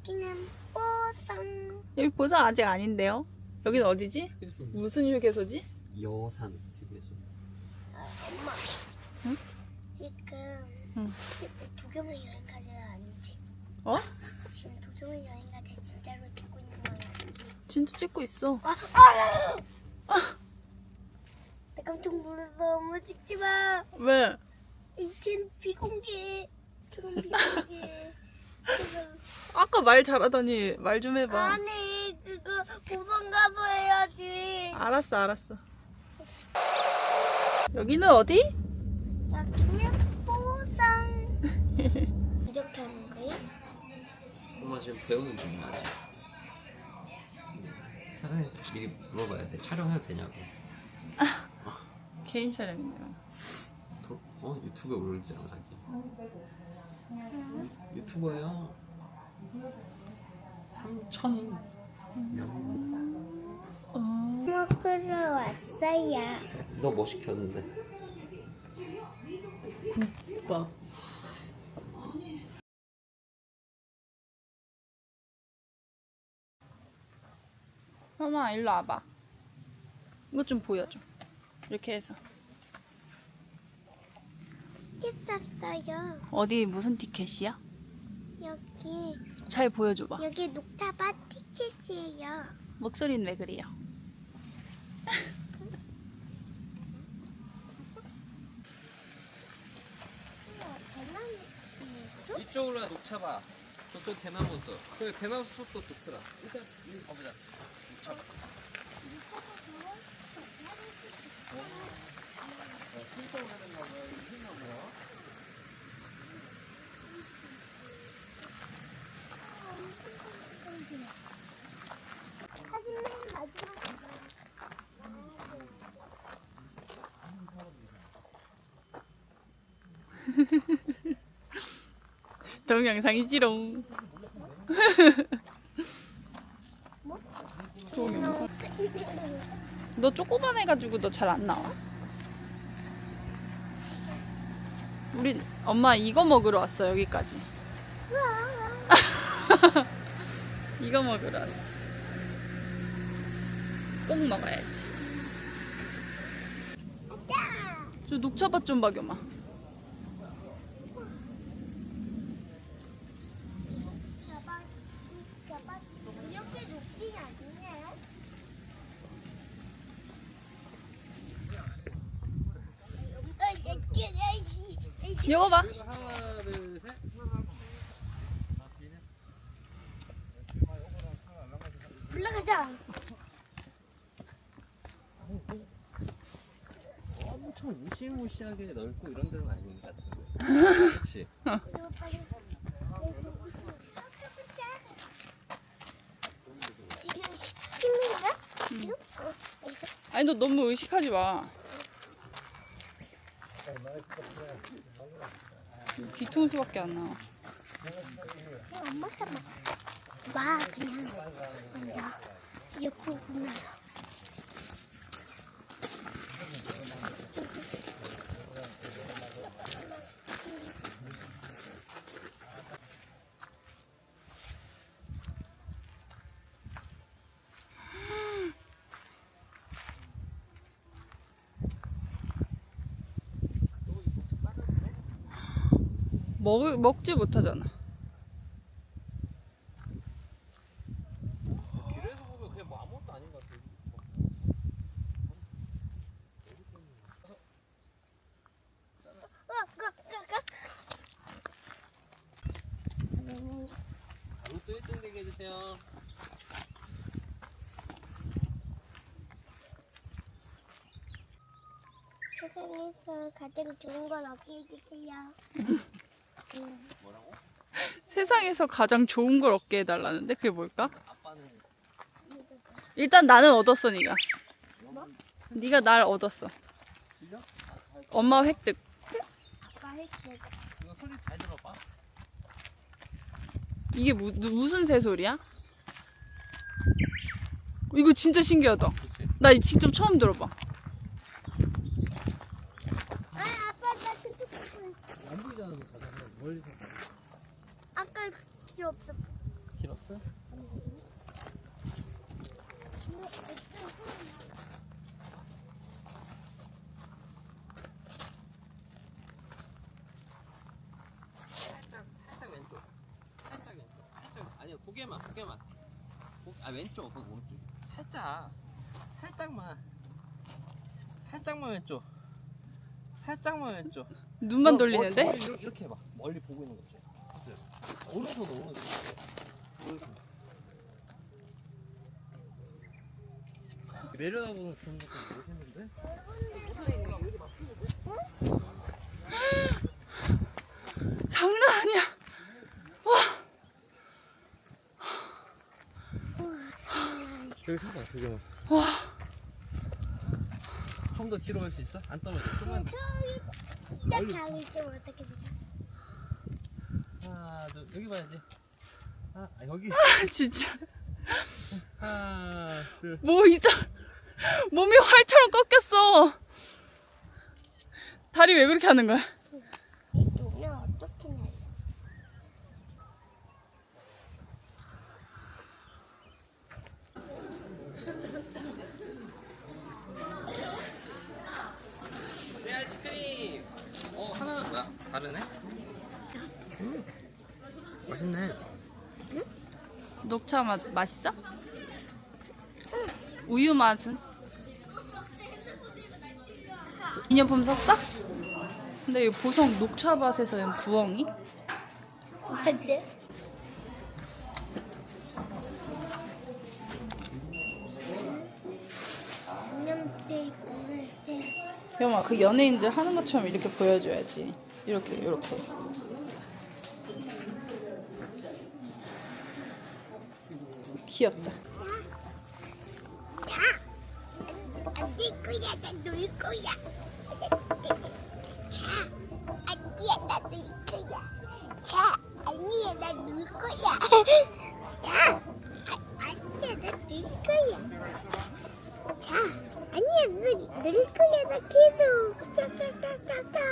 여기는 뽀송. 여기 보석 아직 아닌데요? 여기는 어디지? 무슨 휴게소지? 여산 휴게소. 아, 엄마. 응? 지금 응. 도겸을 여행 가지 아니지? 어? 지금 도겸을 여행 가지 진짜로 찍고 있는 건 아니지? 진짜 찍고 있어. 아, 아! 아! 나 깜짝 놀랐어. 엄마 찍지 마. 왜? 이젠 비공개. 저건 비공개. 아까 말 잘하더니 말 좀 해봐. 아니 그거 보선 가서 해야지. 알았어, 알았어. 여기는 어디? 여기는 보선. 이렇게 하는 거야? 엄마 지금 배우는 중이야 아직. 사장님 미리 물어봐야 돼. 촬영해도 되냐고. 개인 촬영이네요. 도, 어 유튜브에 올리잖아 자기. 유튜버야. 3천 명. 먹으러 왔어요. 너 뭐 시켰는데? 오빠. 엄마 일로 와봐. 이거 좀 보여줘. 이렇게 해서. 티켓 샀어요. 어디 무슨 티켓이야? 여기 잘 보여줘봐. 여기 녹타바 티켓이에요. 목소리는 왜 그래요? 이쪽으로 녹차봐. 저쪽 대나무 숲. 그 대나무 숲도 좋더라. 일단 여기 가보자. 녹차봐. 사진 맨 마지막. 동영상이지롱. 동영상. 너 조그만 해가지고 너 잘 안 나와. 우리 엄마 이거 먹으러 왔어 여기까지. 이거 먹으러 왔어. 꼭 먹어야지. 저 녹차밭 좀 봐, 겸아. 잡아, 잡아. 이렇게 높이 아니네. 이거 봐. 하나 둘 셋. 올라가자. 엄청 무시무시하게 넓고 이런 데는 아닌 것 같은데. 그렇지. 지금 힘든가? 지금? 어, 여기서. 아니 너 너무 의식하지 마. 뒤통수밖에 안 나와. 엄마. 봐 그냥 먼저 옆으로 보면서. 먹 먹지 못하잖아. 길에서 보면 그냥 뭐 아무것도 아닌 것 같아. 바로 또 1등 되게 해주세요. 세상에서 가장 좋은 걸 얻게 해주세요. 뭐라고? 세상에서 가장 좋은 걸 얻게 해달라는데 그게 뭘까? 아빠는 일단 나는 얻었어 네가. 네가 날 얻었어. 엄마 획득. 아까 했어. 이거 소리 잘 들어봐. 이게 무, 누- 무슨 새소리야? 이거 진짜 신기하다. 그렇지. 나 이 직접 처음 들어봐. 아 아빠 나 툭툭툭. 안 보이잖아, 가장 멀리서. 아까 필요 없어. 길어. 알았어? 살짝 살짝 왼쪽 살짝 왼쪽 살짝 고개만 고, 아 왼쪽 그 오른쪽. 살짝 살짝만. 살짝만 왼쪽. 살짝만 왼쪽. 눈만 어, 돌리는데? 어, 이렇게, 이렇게 해봐. 멀리 보고 있는 거지. 오른손 오른손 오른손 내려다보는 그런 것도 모르겠는데 장난 아니야. 저기 서봐 저기 와. 좀 더 뒤로 갈 수 있어? 안 떨어져 좀만 더. 딱 가고 있으면 어떻게 되지? 하나 둘 여기 봐야지 아 아, 여기 진짜. 하나 둘 뭐 이제 몸이 활처럼 꺾였어. 다리 왜 그렇게 하는 거야? 이쪽은 어떻게 날려? 내 아이스크림 어 하나는 뭐야? 다르네? 음 맛있네 녹차 맛 맛있어? 우유 맛은? 기념품 샀어? 근데 이 보성 녹차 밭에서 연 부엉이? 맞지? 그 연예인들 하는 것처럼 이렇게 보여줘야지. 이렇게 이렇게. 귀엽다. 자 아니야 나놀 아, 거야. 나 계속. 짜짜짜짜짜